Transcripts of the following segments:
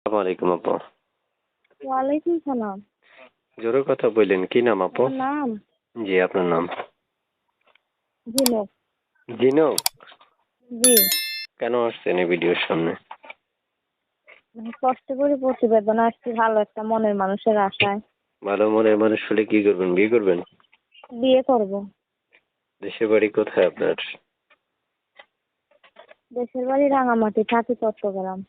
আসসালামু আলাইকুম আপু। ওয়ালাইকুম সালাম। জোরে কথা বললেন কি নাম আপু? নাম? জি আপনার নাম? ঝিনুক জিনক জি। কেন আসছেন এই ভিডিওর সামনে? মানে কষ্ট করে প্রতিবেদন আসছি ভালো একটা মনের মানুষের আশায়। ভালো মনের মানুষ হলে কি করবেন? বিয়ে করবেন? বিয়ে করব। দেশের বাড়ি কোথায় আপনার? দেশের বাড়ি রাঙামাটি থাকি চট্টগ্রাম।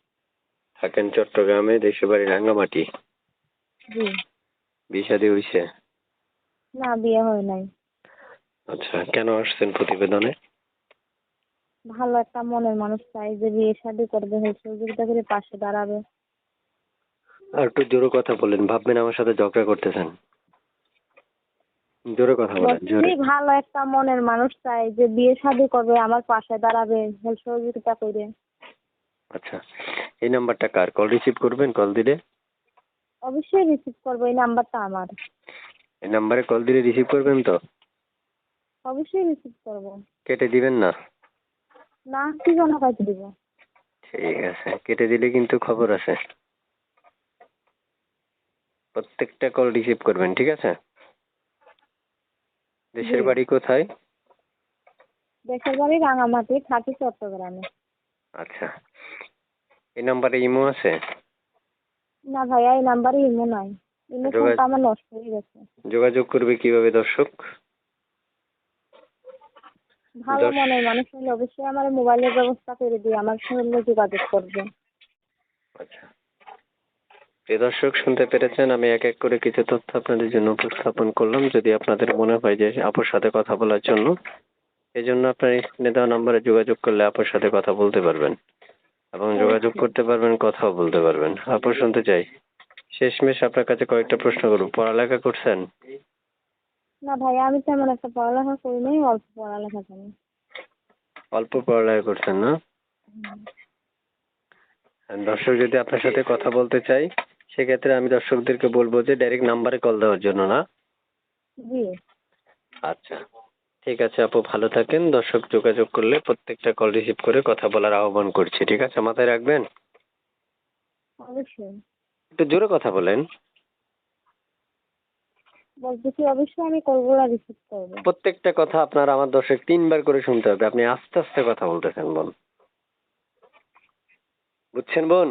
থাকেন চট্টগ্রামে দেশের বাড়ি রাঙ্গামাটি। জি। বিয়ে শাদী হয়েছে না বিয়ে হয় নাই। আচ্ছা কেন আসছেন প্রতিবেদনে? ভালো একটা মনের মানুষ চাই যে বিয়ে শাদী করবে হয়ে সহযোগিতা করে পাশে দাঁড়াবে। আর একটু জোরে কথা বলেন ভাববেন আমার সাথে ঝগড়া করতেছেন। জোরে কথা বলেন জোরে। বলছি ভালো একটা মনের মানুষ চাই যে বিয়ে শাদী করবে আমার পাশে দাঁড়াবে সহযোগিতা করে। আচ্ছা এই নাম্বারটা কার? কল রিসিভ করবেন কল দিলে? অবশ্যই রিসিভ করব এই নাম্বারটা আমার। এই নাম্বারে কল দিলে রিসিভ করবেন তো? অবশ্যই রিসিভ করব। কেটে দিবেন না? না কি জন্য কাজে দিব? ঠিক আছে কেটে দিলে কিন্তু খবর আছে প্রত্যেকটা কল রিসিভ করবেন ঠিক আছে? দেশের বাড়ি কোথায়? দেশের বাড়ি রাঙামাটি থাকি চট্টগ্রামে। আচ্ছা। এই নাম্বারে ইমো আছে? না ভাইয়া এই নাম্বারে ইমো নাই। ইমো যোগা- ফোনটা আমার নষ্ট হয়ে গেছে। যোগাযোগ করবে কীভাবে দর্শক? ভালো দশ- মনের মানুষ হলে অবশ্যই আমার মোবাইলের ব্যবস্থা করে দিয়ে আমার সঙ্গে যোগাযোগ করবে। আচ্ছা। প্রিয় দর্শক শুনতে পেরেছেন? আমি এক এক করে কিছু তথ্য আপনাদের জন্য উপস্থাপন করলাম। যদি আপনাদের মনে হয় যে আপুর সাথে কথা বলার জন্য এই জন্য আপনার স্ক্রিনে দেওয়া নাম্বারে যোগাযোগ করলে আপুর সাথে কথা বলতে পারবেন। এবং যোগাযোগ করতে পারবেন কথাও বলতে পারবেন। আপু শুনতে চাই। শেষমেশ আপনার কাছে কয়েকটা প্রশ্ন করব। পড়ালেখা করছেন? না ভাইয়া আমি তেমন একটা পড়ালেখা করি নাই অল্প পড়ালেখা জানি অল্প পড়ালেখা করছেন না? দর্শক যদি আপনার সাথে কথা বলতে চাই সেক্ষেত্রে আমি দর্শকদেরকে বলব যে ডাইরেক্ট নাম্বারে কল দেওয়ার জন্য না? জি। আচ্ছা। ঠিক আছে আপু ভালো থাকেন। দর্শক যোগাযোগ করলে প্রত্যেকটা কল রিসিভ করে কথা বলার আহ্বান করছি। ঠিক আছে মাথায় রাখবেন? অবশ্যই। একটু জোরে কথা বলেন। বলতেছি অবশ্যই আমি আর রিসিভ করব। প্রত্যেকটা কথা আপনার আমার দর্শক তিনবার করে শুনতে হবে। আপনি আস্তে আস্তে কথা বলতেছেন বোন। বুঝছেন বোন?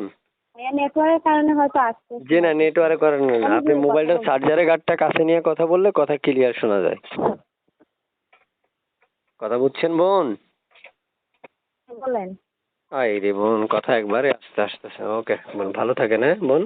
নেটওয়ার্কের কারণে হয়তো যে না নেটওয়ার্ক করেন না। আপনি মোবাইলটা বলছি। চার্জারের গার্ডটা কাছে নিয়ে কথা বললে কথা ক্লিয়ার শোনা যায়। কথা বুঝছেন বোন? বলেন। আই রে বোন কথা একবারে আস্তে আস্তে ওকে। বোন ভালো থাকেন হ্যাঁ বোন?